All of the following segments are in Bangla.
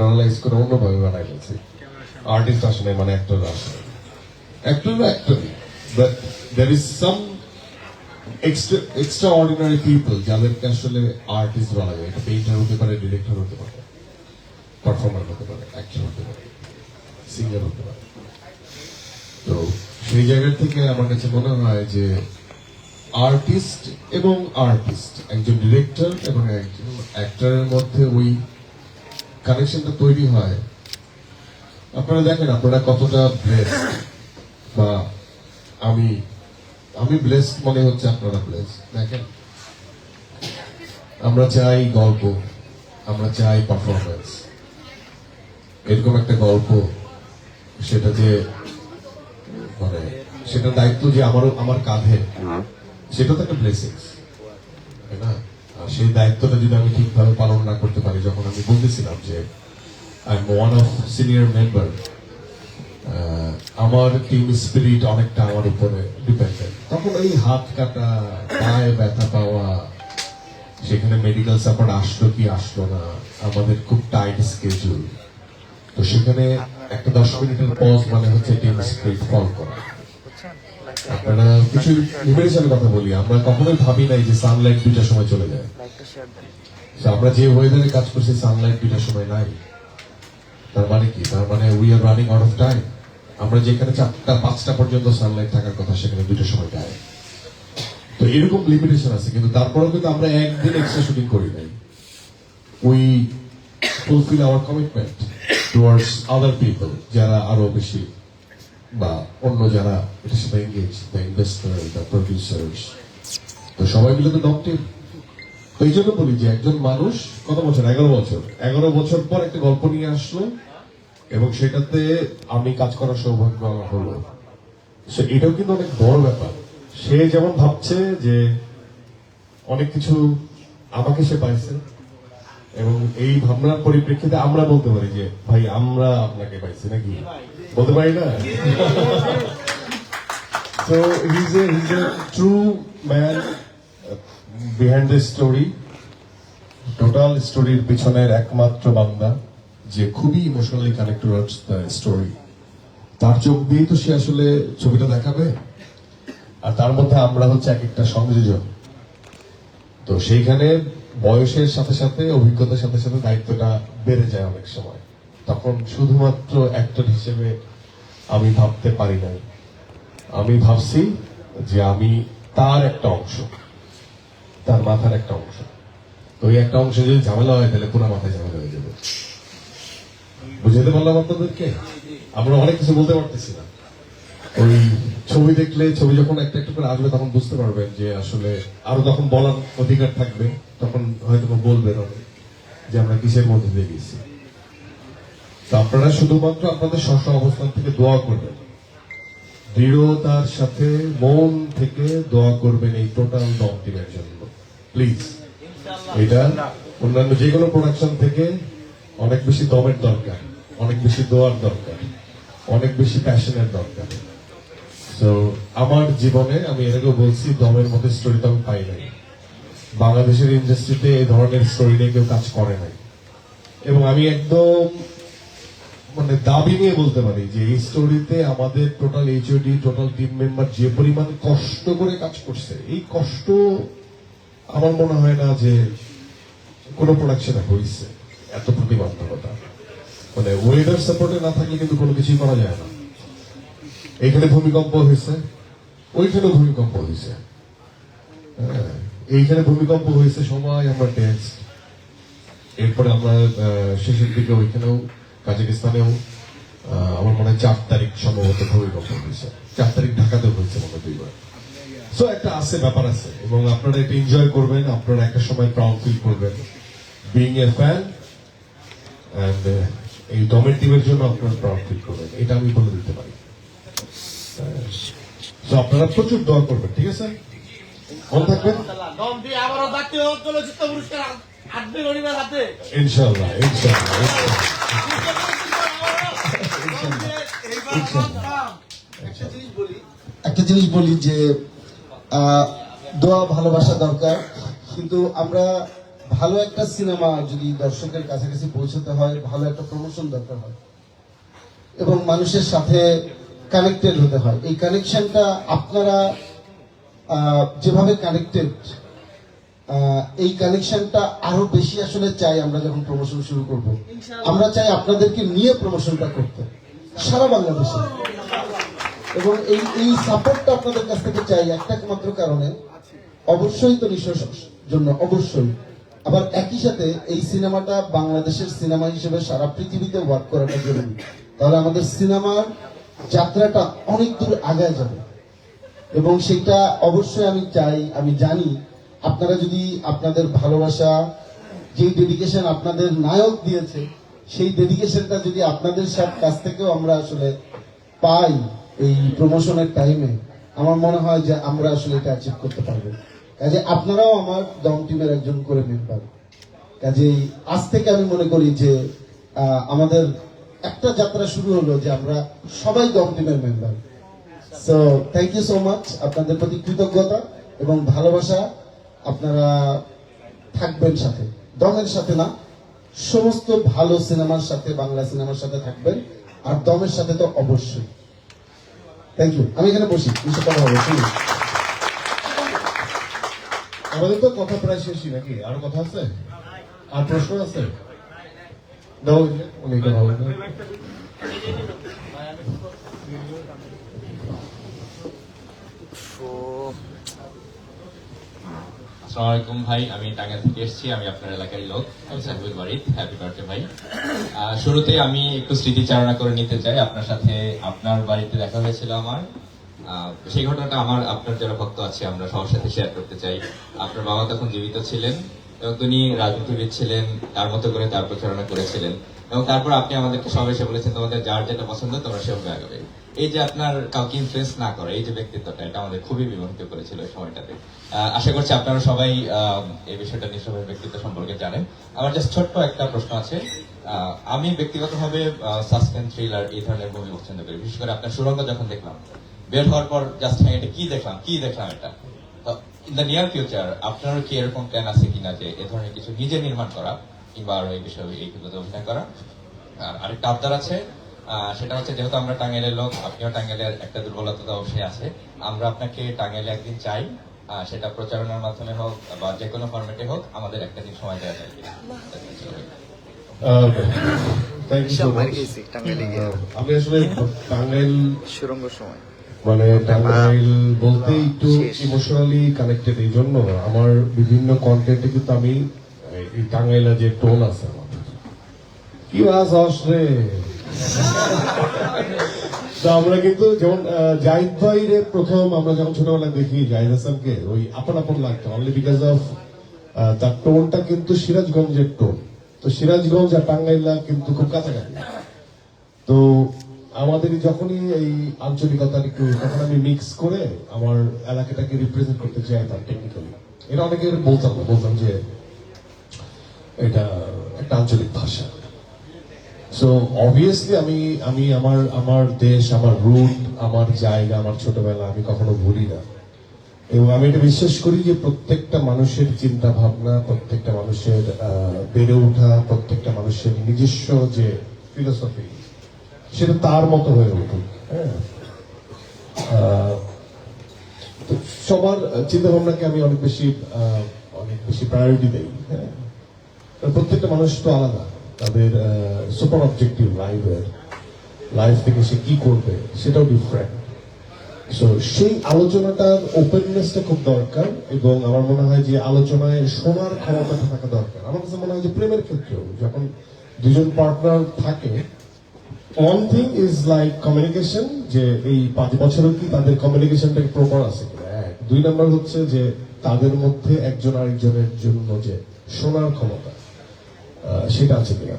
অ্যানালাইজ করে অন্যভাবে বানাই ফেলছি। আর্টিস্ট আসে নাই মানে অ্যাক্টর আসে actor actor but there is some extra extraordinary people যাদেরকে আসলে আর্টিস্ট বলা যায়। এটা পেইন্টার হতে পারে ডিরেক্টর হতে পারে পারফর্মার হতে পারে অ্যাক্টর হতে পারে সিঙ্গার হতে পারে। তো সেই জায়গা থেকে আমার কাছে মনে হয় যে আর্টিস্ট এবং আর্টিস্ট একজন ডিরেক্টর এবং একজন অ্যাক্টরের মধ্যে ওই কানেকশনটা তৈরি হয়। আপনারা দেখেন আপনারা কতটা ব্লেসড বা আমি আমি ব্লেসড মনে হচ্ছে আপনারা ব্লেসড দেখেন আমরা চাই গল্প আমরা চাই পারফরমেন্স এরকম একটা গল্প সেটা যে মানে সেটা দায়িত্ব যে আমারও আমার কাঁধে সেটা তো একটা ব্লেসিংস তাই না? সেই দায়িত্বটা যদি আমি ঠিকভাবে পালন না করতে পারি, যখন আমি বলতেছিলাম যে I am one of senior member আমার টিম স্পিরিট অনেকটা আমার উপরে ডিপেন্ডেন্ট তখন এই হাত কাটা, পায়ে ব্যথা পাওয়া, সেখানে মেডিকেল সাপোর্ট আসলো কি আসলো না, আমাদের খুব টাইট স্কেজুল তো সেখানে একটা দশ মিনিটের পজ মানে হচ্ছে টিম স্পিরিট ফল করা। আপনারা কিছু লিমিটেশনের কথা বলি, আমরা কখনোই ভাবি নাই যে সানলাইট দুইটার সময় চলে যায়। আমরা যে ওয়েদারে কাজ করছি সানলাইট দুইটার সময় নাই। তার মানে কি? তার মানে we are running out of time আমরা যেখানে চারটা, পাঁচটা পর্যন্ত সানলাইট থাকার কথা, সেখানে দুইটার সময় গায়ে তো এরকম লিমিটেশন আছে, কিন্তু তারপরেও কিন্তু আমরা একদিন এক্সট্রা শুটিং করি নাই। We fulfil our commitment towards other people যারা আরও বেশি বা অন্য যারা এটার সাথে engage the investor the producers তো সবাই মিলে তো ডক্টর এই জন্য বলি যে একজন মানুষ কত বছর? এগারো বছর। এগারো বছর পর একটা গল্প নিয়ে আসলো এবং সেটাতে আমি কাজ করার সৌভাগ্য আমার হলো। So, এটাও কিন্তু অনেক বড় ব্যাপার। সে যেমন ভাবছে যে অনেক কিছু আমাকে সে পাইছে এবং এই ভাবনার পরিপ্রেক্ষিতে আমরা বলতে পারি যে ভাই আমরা আপনাকে পাইছি নাকি? বলতে পারি না? তো his a true man behind the story total স্টোরির পিছনের একমাত্র বান্দা, যে খুবই emotionally connect towards the story তার চোখ দিয়েই তো সে আসলে ছবিটা দেখাবে, আর তার মধ্যে আমরা হচ্ছে এক একটা সংযোজন। তো সেইখানে বয়সের সাথে সাথে, অভিজ্ঞতার সাথে সাথে দায়িত্বটা বেড়ে যায় অনেক সময়। তখন শুধুমাত্র অ্যাক্টর হিসেবে আমি ভাবতে পারি নাই। আমি ভাবছি যে আমি তার একটা অংশ। তার মাথার একটা অংশ। তো ওই একটা অংশ যদি ঝামেলা হয়, তাহলে পুরো মাথায় ঝামেলা হয়ে যাবে। বুঝাতে পারলাম আপনাদেরকে? আমরা অনেক কিছু বলতে পারতেছি না। ওই ছবি দেখলে, ছবি যখন একটা একটা করে আসবে, তখন বুঝতে পারবেন যে আসলে আরও তখন বলার অধিকার থাকবে, তখন হয়তো বলবেন অনেক যে আমরা কিসের মধ্যে দিয়ে গেছি। তো আপনারা শুধুমাত্র আপনাদের স্ব অবস্থান থেকে দোয়া করবেন। দৃঢ়তার সাথে মন থেকে দোয়া করবেন এই টোটাল দম টিমের জন্য। প্লিজ এটা অন্যান্য যে কোনো প্রোডাকশন থেকে অনেক বেশি দমের দরকার, অনেক বেশি দোয়ার দরকার, অনেক বেশি প্যাশনের দরকার। তো আমার জীবনে আমি আগেও বলছি, দমের মধ্যে স্টোরি আমি পাই নাই। বাংলাদেশের ইন্ডাস্ট্রিতে এই ধরনের স্টোরি নিয়ে কেউ কাজ করে নাই। এবং আমি একদম মানে দাবি নিয়ে বলতে পারি যে, এই স্টোরিতে আমাদের total HOD total team member যে পরিমাণ কষ্ট করে কাজ করছে, এই কষ্ট আমার মনে হয় না যে কোনো প্রোডাকশনে হয়েছে এত প্রতিবন্ধকতা। মানে ওয়েদার সাপোর্টে না থাকলে কিন্তু কোনো কিছুই করা যায় না। এখানে ভূমিকম্প হয়েছে ওইখানে ভূমিকম্প হয়েছে হ্যাঁ, এইখানে ভূমিকম্প হয়েছে সবাই আমরা টেন্স এরপরে আমরা শেষের দিকে ওইখানেও কাজাকিস্তানেও আমার মনে হয় চার তারিখ সম্ভবত ভূমিকম্প হয়েছে চার তারিখ ঢাকাতেও হয়েছে মনে হয় দুইবার সো একটা আছে ব্যাপার আছে। এবং আপনারা এটা এনজয় করবেন আপনারা একটা সময় প্রাউড ফিল করবেন। বিং এ ফ্যান অ্যান্ড এই দমের টিমের জন্য আপনারা প্রাউড ফিল করবেন। এটা আমি বলে দিতে পারি। তো আপনারা প্রচুর দোয়া করবেন ঠিক আছে? মনে থাকবেন? ইনশাল্লাহ ইনশাল্লাহ একটা জিনিস বলি একটা জিনিস বলি যে দোয়া ভালোবাসা দরকার। কিন্তু আমরা ভালো একটা সিনেমা যদি দর্শকের কাছাকাছি পৌঁছতে হয় ভালো একটা প্রমোশন দরকার হয়। এবং মানুষের সাথে কানেক্টেড হতে হয়। এই কানেকশনটা আপনারা আহ, যেভাবে কানেক্টেড এই কানেকশনটা আরও বেশি আসলে চাই আমরা যখন প্রমোশন শুরু করব। আমরা চাই আপনাদেরকে নিয়ে প্রমোশনটা করতে। সারা বাংলাদেশে। এবং এই এই সাপোর্টটা আপনাদের কাছ থেকে চাই একটা মাত্র কারণে। অবশ্যই তো নিঃশ্বাস জন্য, অবশ্যই। আবার একই সাথে এই সিনেমাটা বাংলাদেশের সিনেমা হিসেবে সারা পৃথিবীতে ওয়ার্ক করাটা জরুরি। তাহলে আমাদের সিনেমার যাত্রাটা অনেক দূর আগায় যাবে। এবং সেটা অবশ্যই আমি চাই, আমি জানি, আপনারা যদি আপনাদের ভালোবাসা যেই ডেডিকেশন আপনাদের নায়ক দিয়েছে, সেই ডেডিকেশনটা যদি আপনাদের সব কাছ থেকেও আমরা আসলে পাই এই প্রমোশনের টাইমে আমার মনে হয় যে আমরা আসলে এটা অ্যাচিভ করতে পারব। কাজে আপনারাও আমার দম টিমের একজন করে মেম্বার কাজেই আজ থেকে আমি মনে করি যে আমাদের একটা যাত্রা শুরু হলো যে আমরা সবাই দম টিমের member so thank you so much আপনাদের প্রতি কৃতজ্ঞতা এবং ভালোবাসা। আপনারা থাকবেন সাথে। দমের সাথে না, সমস্ত ভালো সিনেমার সাথে, বাংলা সিনেমার সাথে থাকবেন। আর দমের সাথে তো অবশ্যই। থ্যাংক ইউ আমি এখানে বসি কিছু কথা হবে শুনি আমাদের তো কথা প্রায় শেষই নাকি? আরও কথা আছে? আর প্রশ্ন আছে? দাও আসসালামু ভাই, আমি টাঙ্গাইল থেকে এসেছি, আমি আপনার এলাকারই লোক। আমি সাহেবুল বাড়িত হ্যাপি বার্থডে ভাই। শুরুতে আমি একটু স্মৃতিচারণা করে নিতে চাই, আপনার সাথে আপনার বাড়িতে দেখা হয়েছিল আমার। সেই ঘটনাটা আমার, আপনার যারা ভক্ত আছে, আমরা সবার সাথে শেয়ার করতে চাই। আপনার বাবা তখন জীবিত ছিলেন এবং তিনি রাজনীতিবিদ ছিলেন, তার মতো করে তার প্রচারণা করেছিলেন। এবং তারপর আপনি আমাদেরকে সবাই এসে বলেছেন, তোমাদের যার যেটা পছন্দ, তোমরা সেভাবে আগাবে এই যে আপনার কাউকে ইনফ্লুয়েন্স না করা, এই যে ব্যক্তিত্বটা, এটা আমাদের খুবই বিমোহিত করেছিল এই সময়টাতে। আশা করছি আপনারা সবাই এই বিষয়টা নিঃস্বাভাবিক ব্যক্তিত্ব সম্পর্কে জানেন। আমার জাস্ট ছোট্ট একটা প্রশ্ন আছে। আমি ব্যক্তিগতভাবে সাসপেন্স থ্রিলার এই ধরনের মুভি পছন্দ করি। বিশেষ করে আপনার সুরঙ্গ যখন দেখলাম, বের হওয়ার পর জাস্ট হ্যাঁ এটা কি দেখলাম কি দেখলাম এটা? ইন দ্য নিয়ার ফিউচার আপনারও কি এরকম প্ল্যান আছে কিনা যে এ ধরনের কিছু নিজে নির্মাণ করা? কিংবা আরও এই বিষয়ে এইগুলোতে অভিনয় করা। আর আরেকটা আবদার আছে সেটা হচ্ছে যেহেতু আমরা টাঙ্গাইলের লোক আপনিও টাঙ্গাইলের একটা দুর্বলতা তো অবশ্যই আছে। আমরা আপনাকে টাঙ্গাইলে একদিন চাই সেটা প্রচারণার মাধ্যমে হোক বা যে কোনো ফরম্যাটে হোক আমাদের একটা দিন সময় দেওয়া যায়। আমি আসলে টাঙ্গাইল সুরঙ্গ সময়। মানে টাঙ্গাইল বলতে একটু ইমোশনালি কানেক্টেড এই জন্য আমার বিভিন্ন কন্টেন্টে কিন্তু আমি এই টাঙ্গাইলা যে টোন আছে আমার কি বাস রে? তো আমরা কিন্তু যেমন জাহিদ ভাইরে প্রথম আমরা যখন ছোটবেলায় দেখি, জাহিদ হাসানকে, ওই আপন আপন লাগতো অনলি বিকজ অফ তার টোনটা কিন্তু সিরাজগঞ্জের টোন তো সিরাজগঞ্জ আর টাঙ্গাইলা কিন্তু খুব কাছাকাছি। তো আমাদের যখনই এই আঞ্চলিকতার একটু তখন আমি মিক্স করে আমার এলাকাটাকে রিপ্রেজেন্ট করতে চাই তার টেকনিক্যালি এটা অনেকের বলতাম বলতাম যে এটা একটা আঞ্চলিক ভাষা। সো অবভিয়াসলি আমি আমি আমার আমার দেশ, আমার রুট আমার জায়গা, আমার ছোটবেলা আমি কখনো ভুলি না। এবং আমি এটা বিশ্বাস করি যে প্রত্যেকটা মানুষের চিন্তা ভাবনা প্রত্যেকটা মানুষের বেড়ে ওঠা, প্রত্যেকটা মানুষের নিজস্ব যে ফিলোসফি সেটা তার মতো হয়ে উঠুক হ্যাঁ? সবার চিন্তা ভাবনাকে আমি অনেক বেশি অনেক বেশি প্রায়োরিটি দেই হ্যাঁ? প্রত্যেকটা মানুষ তো আলাদা। তাদের সুপার অবজেক্টিভ লাইফের লাইফ থেকে সে কি করবে সেটাও ডিফারেন্ট সো সেই আলোচনাটার ওপেননেসটা খুব দরকার এবং আমার মনে হয় যে আলোচনায় শোনার ক্ষমতাটা থাকা দরকার। আমার কাছে মনে হয় যে প্রেমের ক্ষেত্রেও যখন দুজন পার্টনার থাকে one thing is like communication যে এই পাঁচ বছরেও কি তাদের কমিউনিকেশনটা প্রপার আছে দুই নাম্বার হচ্ছে যে তাদের মধ্যে একজন আরেকজনের জন্য যে শোনার ক্ষমতা। সেটা আছে কিনা।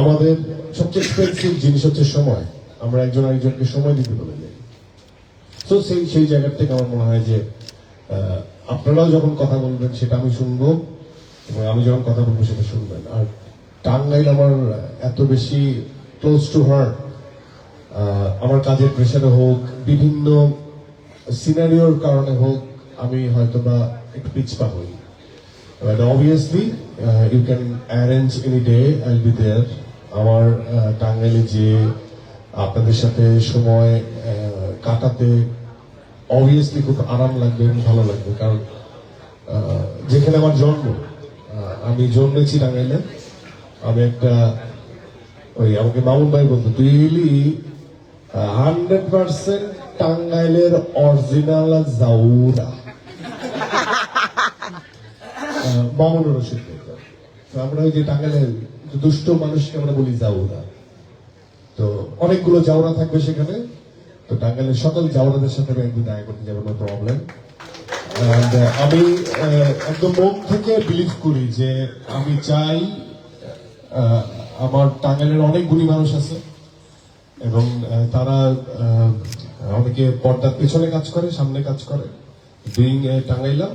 আমাদের সবচেয়ে এক্সপেন্সিভ জিনিস হচ্ছে সময়। আমরা একজন আরেকজনকে সময় দিতে বলে যাই। তো সেই সেই জায়গার থেকে আমার মনে হয় যে আপনারাও যখন কথা বলবেন, সেটা আমি শুনব এবং আমি যখন কথা বলব, সেটা শুনবেন। আর টাঙ্গাইল আমার এত বেশি ক্লোজ টু হার্ট আমার কাজের প্রেশারে হোক, বিভিন্ন সিনারিওর কারণে হোক, আমি হয়তো বা একটু পিছপা হই। But obviously, uh, you can arrange any day, I'll be there. আমার টাঙ্গাইলে যে আপনাদের সাথে সময় কাটাতে অবভিয়াসলি খুব আরাম লাগবে এবং ভালো লাগবে। কারণ যেখানে আমার জন্ম আমি জন্মেছি টাঙ্গাইলে। আমি একটা ওই আমাকে মামুন ভাই বলতো তুই এলি হান্ড্রেড পার্সেন্ট টাঙ্গাইলের অরিজিনাল জাউরা। মামুন রশিদ তো আমরা ওই যে টাঙ্গাইলের দুষ্ট মানুষকে আমরা বলি জাউরা তো অনেকগুলো জাউরা থাকবে সেখানে। তো টাঙ্গাইলের সকল জাউরাদের সাথে আমি একদিন দেখা করতে যাব নো প্রবলেম আমি একদম মন থেকে বিলিভ করি যে আমি চাই আমার টাঙ্গাইলের অনেক গুণী মানুষ আছে। এবং তারা অনেকে পর্দার পেছনে কাজ করে, সামনে কাজ করে ডুইং টাঙ্গাইলা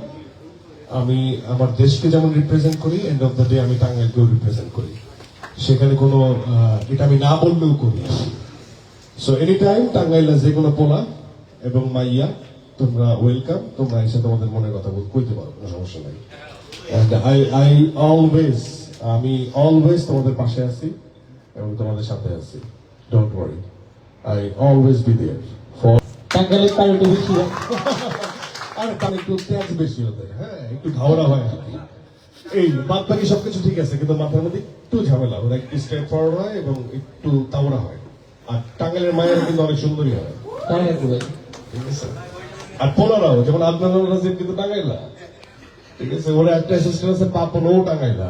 আমি আমার দেশকে যেমন রিপ্রেজেন্ট করি এন্ড অফ দ্য ডে আমি টাঙ্গাইলকেও রিপ্রেজেন্ট করি। সেখানে কোনো এটা আমি না বললেও করি। সো এনি টাইম টাঙ্গাইলা যে কোনো পোলা এবং মাইয়া, তোমরা ওয়েলকাম তোমরা এসে তোমাদের মনের কথা বল কইতে পারো, কোনো সমস্যা নাই। আই আই অলওয়েজ আমি অলওয়েজ তোমাদের পাশে আছি এবং তোমাদের সাথে আছি। Don't worry I always be there for টাঙ্গাইলের বেশি। আর তার একটু তেজ বেশি হতে হ্যাঁ একটু ঘাওড়া হয় আর কি। এই বাদ বাকি সবকিছু ঠিক আছে কিন্তু মাথার মধ্যে একটু ঝামেলা ওরা একটু স্ট্রেট ফরওয়ার্ড হয় এবং একটু তাওড়া হয়। আর টাঙ্গালের মায়ের কিন্তু অনেক সুন্দরী হয়। ঠিক আছে? আর পোলারাও যেমন আদনান রাজিম কিন্তু টাঙ্গাইলা ঠিক আছে? ওরা একটা অ্যাসিস্ট্যান্ট আছে পাপন ও টাঙ্গাইলা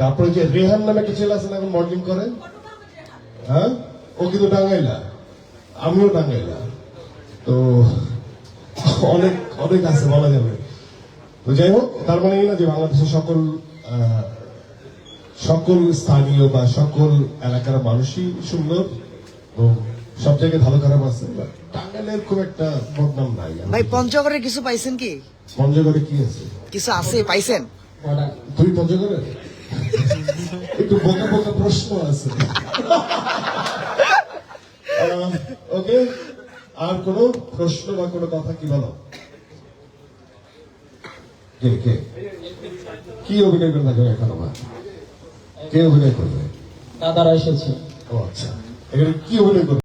তারপরে যে রেহান নামে একটা ছেলে আছে না এখন মডেলিং করে? হ্যাঁ? ও কিন্তু টাঙ্গাইলা আমিও টাঙ্গাইলা তো অনেক অনেক আছে বলা যাবে। তো যাই হোক তার মানে এই না যে বাংলাদেশের সকল সকল স্থানীয় বা সকল এলাকার মানুষই সুন্দর এবং সব জায়গায় ভালো খারাপ আছে টাঙ্গাইলের খুব একটা বদনাম নাই। ভাই পঞ্চগড়ে কিছু পাইছেন কি? পঞ্চগড়ে কি আছে? কিছু আছে পাইছেন? তুই পঞ্চগড়ে? একটু বোকা বোকা প্রশ্ন আছে। ওকে আর কোনো প্রশ্ন বা কোনো কথা কি বলো? কে কে? কি অভিনয় করে থাকবে এখন আমার কে অভিনয় করবে? দাদারা এসেছে। ও আচ্ছা। এখানে কি অভিনয় করবে?